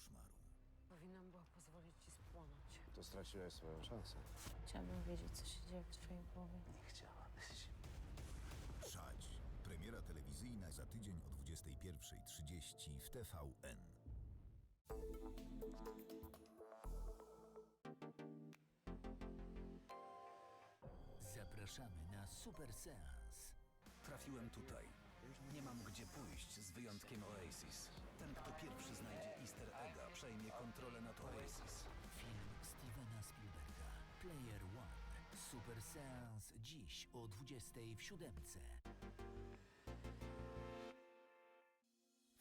koszmaru. Powinnam była pozwolić ci spłonąć. To straciłeś swoją szansę. Chciałabym wiedzieć, co się dzieje w twojej głowie. Nie chciałabyś. Szać. Premiera telewizyjna za tydzień o 21.30 w TVN. Zapraszamy na super seans. Trafiłem tutaj. Nie mam gdzie pójść z wyjątkiem Oasis. Ten, kto pierwszy znajdzie easter egga, przejmie kontrolę nad Oasis. Film Stevena Spielberga. Player One. Super seans dziś o 20 w siódemce.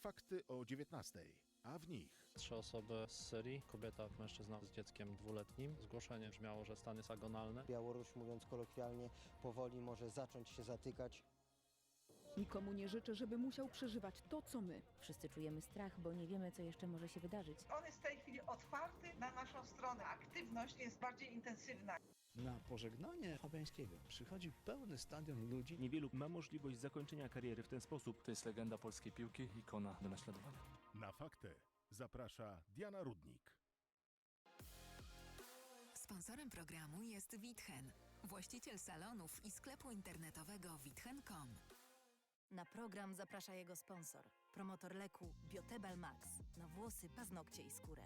Fakty o 19, a w nich Trzy osoby z Syrii, kobieta, mężczyzna z dzieckiem dwuletnim. Zgłoszenie brzmiało, że stan jest agonalny. Białoruś, mówiąc kolokwialnie, powoli może zacząć się zatykać. Nikomu nie życzę, żeby musiał przeżywać to, co my. Wszyscy czujemy strach, bo nie wiemy, co jeszcze może się wydarzyć. On jest w tej chwili otwarty na naszą stronę. Aktywność jest bardziej intensywna. Na pożegnanie Fabiańskiego przychodzi pełny stadion ludzi. Niewielu ma możliwość zakończenia kariery w ten sposób. To jest legenda polskiej piłki, ikona do naśladowania. na fakty zaprasza Diana Rudnik. Sponsorem programu jest Witchen, właściciel salonów i sklepu internetowego witchen.com. Na program zaprasza jego sponsor. Promotor leku Biotebal Max. Na włosy, paznokcie i skórę.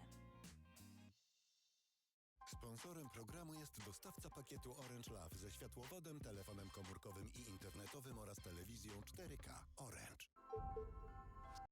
Sponsorem programu jest dostawca pakietu Orange Love ze światłowodem, telefonem komórkowym i internetowym oraz telewizją 4K. Orange.